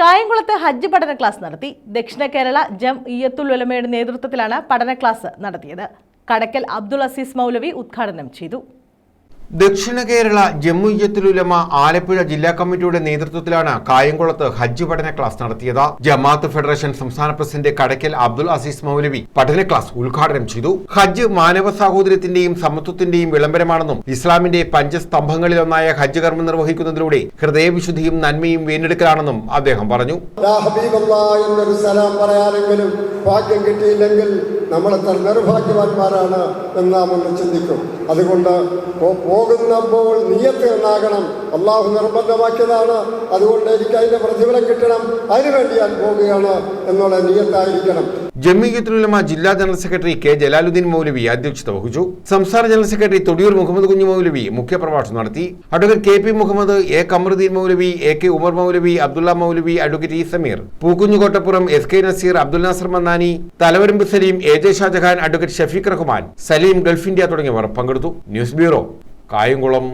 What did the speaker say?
കായംകുളത്ത് ഹജ്ജ് പഠന ക്ലാസ് നടത്തി. ദക്ഷിണ കേരള ജം ഇയത്തുൽ ഉലമയുടെ നേതൃത്വത്തിലാണ് പഠന ക്ലാസ് നടത്തിയത്. കടക്കൽ അബ്ദുൾ അസീസ് മൗലവി ഉദ്ഘാടനം ചെയ്തു. ദക്ഷിണ കേരള ജമ്മുയ്യത്തുലുലമ ആലപ്പുഴ ജില്ലാ കമ്മിറ്റിയുടെ നേതൃത്വത്തിലാണ് കായംകുളത്ത് ഹജ്ജ് പഠന ക്ലാസ് നടത്തിയത്. ജമാഅത്ത് ഫെഡറേഷൻ സംസ്ഥാന പ്രസിഡന്റ് കടക്കൽ അബ്ദുൽ അസീസ് മൗലവി പഠന ക്ലാസ് ഉദ്ഘാടനം ചെയ്തു. ഹജ്ജ് മാനവ സാഹോദര്യത്തിന്റെയും സമത്വത്തിന്റെയും വിളംബരമാണെന്നും ഇസ്ലാമിന്റെ പഞ്ചസ്തംഭങ്ങളിലൊന്നായ ഹജ്ജ് കർമ്മം നിർവഹിക്കുന്നതിലൂടെ ഹൃദയവിശുദ്ധിയും നന്മയും വീണ്ടെടുക്കലാണെന്നും അദ്ദേഹം പറഞ്ഞു. കിട്ടിയില്ലെങ്കിൽ നമ്മൾ എത്ര നിർഭാഗ്യവാന്മാരാണ് എന്ന് നാം ഒന്ന് ചിന്തിക്കും. അതുകൊണ്ട് പോകുന്നപ്പോൾ നീയത്ത് എന്നാകണം. അള്ളാഹു നിർബന്ധമാക്കിയതാണ് അതുകൊണ്ട് എനിക്ക് അതിന്റെ പ്രതിഫലം കിട്ടണം. അതിനുവേണ്ടി ഞാൻ പോവുകയാണ് എന്നുള്ള നീയത്തായിരിക്കണം. ജമ്മിയത്തുലമ ജില്ലാ general secretary K Jalaluddin Moulavi അധ്യക്ഷത വഹിച്ചു. സംസ്ഥാന ജനറൽ സെക്രട്ടറി തൊടിയൂർ മുഹമ്മദ് കുഞ്ഞു മൗലവി മുഖ്യപ്രഭാഷണം നടത്തി. Advocate K P Muhammad A Kamaruddin Moulavi A K Umar Moulavi Abdulla Moulavi advocate E Sameer. പൂക്കുഞ്ഞുകോട്ടപ്പുറം S K Nazeer Abdul Nasar Mannani Thalavarambu Saleem A J Shajahan advocate Shafeeq Rahman Saleem Gulf India തുടങ്ങിയവർ പങ്കെടുത്തു. News bureau Kayamkulam.